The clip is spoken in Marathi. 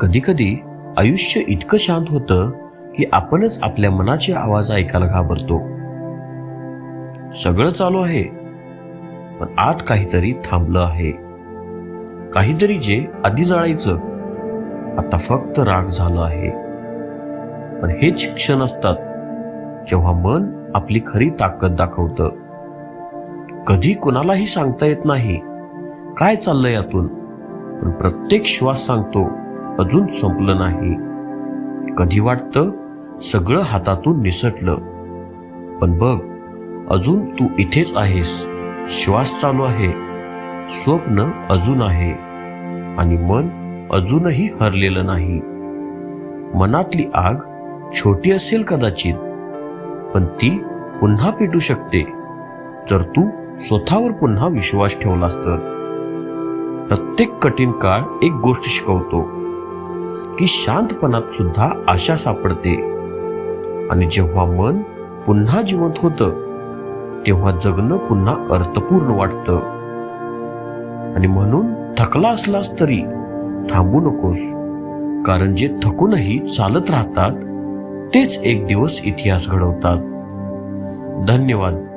कधीकधी आयुष्य इतकं शांत होतं की आपणच आपल्या मनाचे आवाज ऐकायला घाबरतो. सगळं चालू आहे पण आत काहीतरी थांबलं आहे. काहीतरी जे आधी जाळायचं आता फक्त राग झालं आहे. पण हेच क्षण असतात जेव्हा मन आपली खरी ताकद दाखवतं. कधी कुणालाही सांगता येत नाही काय चाललंय यातून पण प्रत्येक श्वास सांगतो अजून संपलं नाही. कधी वाटतं सगळं हातातून निसटलं. पण बघ अजून तू इथेच आहेस. श्वास चालू आहे. स्वप्न अजून आहे. आणि मन अजूनही हरलेलं नाही. मनातली आग छोटी असेल कदाचित पण ती पुन्हा पेटू शकते. जर तू स्वतःवर पुन्हा विश्वास ठेवलास तर. प्रत्येक कठीण काळ एक गोष्ट शिकवतो. की शांतपणात सुद्धा आशा सापडते. आणि जेव्हा मन पुन्हा जिवंत होतं तेव्हा जगणं पुन्हा अर्थपूर्ण वाटतं. आणि म्हणून थकला असलास तरी थांबू नकोस कारण जे थकूनही चालत राहतात तेच एक दिवस इतिहास घडवतात. धन्यवाद.